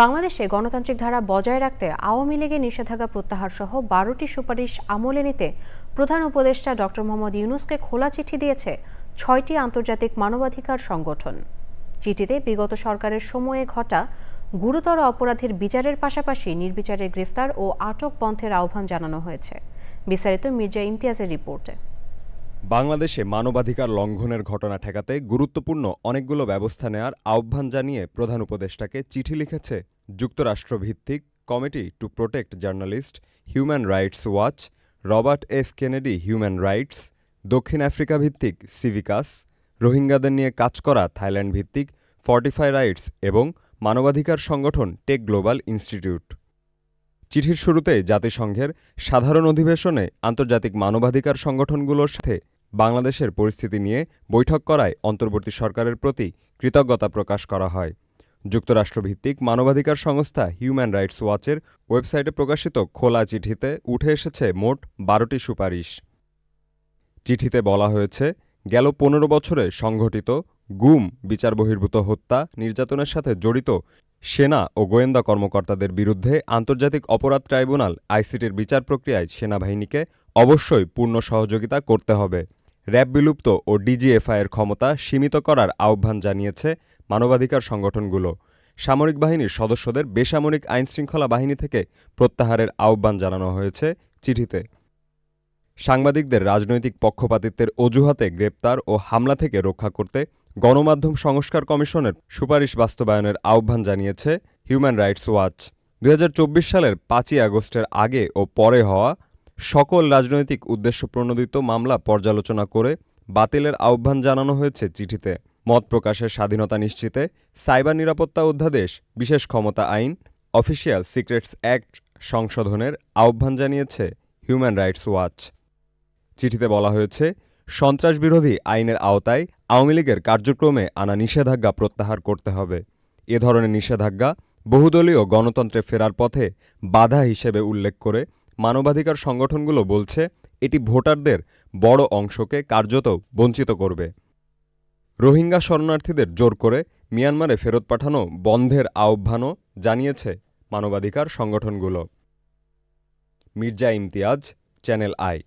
বাংলাদেশে গণতান্ত্রিক ধারা বজায় রাখতে আওয়ামী লীগের নিষেধাজ্ঞা প্রত্যাহার সহ বারোটি সুপারিশ আমলে নিতে প্রধান উপদেষ্টা ডক্টর মোহাম্মদ ইউনুসকে খোলা চিঠি দিয়েছে ছয়টি আন্তর্জাতিক মানবাধিকার সংগঠন। চিঠিতে বিগত সরকারের সময়ে ঘটা গুরুতর অপরাধের বিচারের পাশাপাশি নির্বিচারে গ্রেফতার ও আটক বন্ধের আহ্বান জানানো হয়েছে। বিস্তারিত মির্জা ইমতিয়াজের রিপোর্টে। বাংলাদেশে মানবাধিকার লঙ্ঘনের ঘটনা ঠেকাতে গুরুত্বপূর্ণ অনেকগুলো ব্যবস্থা নেয়ার আহ্বান জানিয়ে প্রধান উপদেষ্টাকে চিঠি লিখেছে যুক্তরাষ্ট্রভিত্তিক committee to protect journalist human rights watch, Robert F Kennedy human rights, দক্ষিণ আফ্রিকা ভিত্তিক সিভিকাস, রোহিঙ্গাদের নিয়ে কাজ করা থাইল্যান্ড ভিত্তিক ফর্টিফাই রাইটস এবং মানবাধিকার সংগঠন টেক গ্লোবাল ইনস্টিটিউট। চিঠির শুরুতে জাতিসংঘের সাধারণ অধিবেশনে আন্তর্জাতিক মানবাধিকার সংগঠনগুলোর সাথে বাংলাদেশের পরিস্থিতি নিয়ে বৈঠক করায় অন্তর্বর্তী সরকারের প্রতি কৃতজ্ঞতা প্রকাশ করা হয়। যুক্তরাষ্ট্রভিত্তিক মানবাধিকার সংস্থা হিউম্যান রাইটস ওয়াচের ওয়েবসাইটে প্রকাশিত খোলা চিঠিতে উঠে এসেছে মোট বারোটি সুপারিশ। চিঠিতে বলা হয়েছে, গেল পনেরো বছরে সংঘটিত গুম, বিচার বহির্ভূত হত্যা, নির্যাতনের সাথে জড়িত সেনা ও গোয়েন্দা কর্মকর্তাদের বিরুদ্ধে আন্তর্জাতিক অপরাধ ট্রাইব্যুনাল আইসিটির বিচার প্রক্রিয়ায় সেনাবাহিনীকে অবশ্যই পূর্ণ সহযোগিতা করতে হবে। র্যাব বিলুপ্ত ও ডিজিএফআইয়ের ক্ষমতা সীমিত করার আহ্বান জানিয়েছে মানবাধিকার সংগঠনগুলো। সামরিক বাহিনীর সদস্যদের বেসামরিক আইনশৃঙ্খলা বাহিনী থেকে প্রত্যাহারের আহ্বান জানানো হয়েছে চিঠিতে। সাংবাদিকদের রাজনৈতিক পক্ষপাতিত্বের অজুহাতে গ্রেপ্তার ও হামলা থেকে রক্ষা করতে গণমাধ্যম সংস্কার কমিশনের সুপারিশ বাস্তবায়নের আহ্বান জানিয়েছে হিউম্যান রাইটস ওয়াচ। দুই হাজার চব্বিশ সালের পাঁচই আগস্টের আগে ও পরে হওয়া সকল রাজনৈতিক উদ্দেশ্য প্রণোদিত মামলা পর্যালোচনা করে বাতিলের আহ্বান জানানো হয়েছে চিঠিতে। মত প্রকাশের স্বাধীনতা নিশ্চিতে সাইবার নিরাপত্তা অধ্যাদেশ, বিশেষ ক্ষমতা আইন, অফিসিয়াল সিক্রেটস অ্যাক্ট সংশোধনের আহ্বান জানিয়েছে হিউম্যান রাইটস ওয়াচ। চিঠিতে বলা হয়েছে সন্ত্রাসবিরোধী আইনের আওতায় আওয়ামী লীগের কার্যক্রমে আনা নিষেধাজ্ঞা প্রত্যাহার করতে হবে। এ ধরনের নিষেধাজ্ঞা বহুদলীয় গণতন্ত্রে ফেরার পথে বাধা হিসেবে উল্লেখ করে মানবাধিকার সংগঠনগুলো বলছে, এটি ভোটারদের বড় অংশকে কার্যত বঞ্চিত করবে। রোহিঙ্গা শরণার্থীদের জোর করে মিয়ানমারে ফেরত পাঠানো বন্ধের আহ্বানও জানিয়েছে মানবাধিকার সংগঠনগুলো। Mirza Imtiaz, channel I.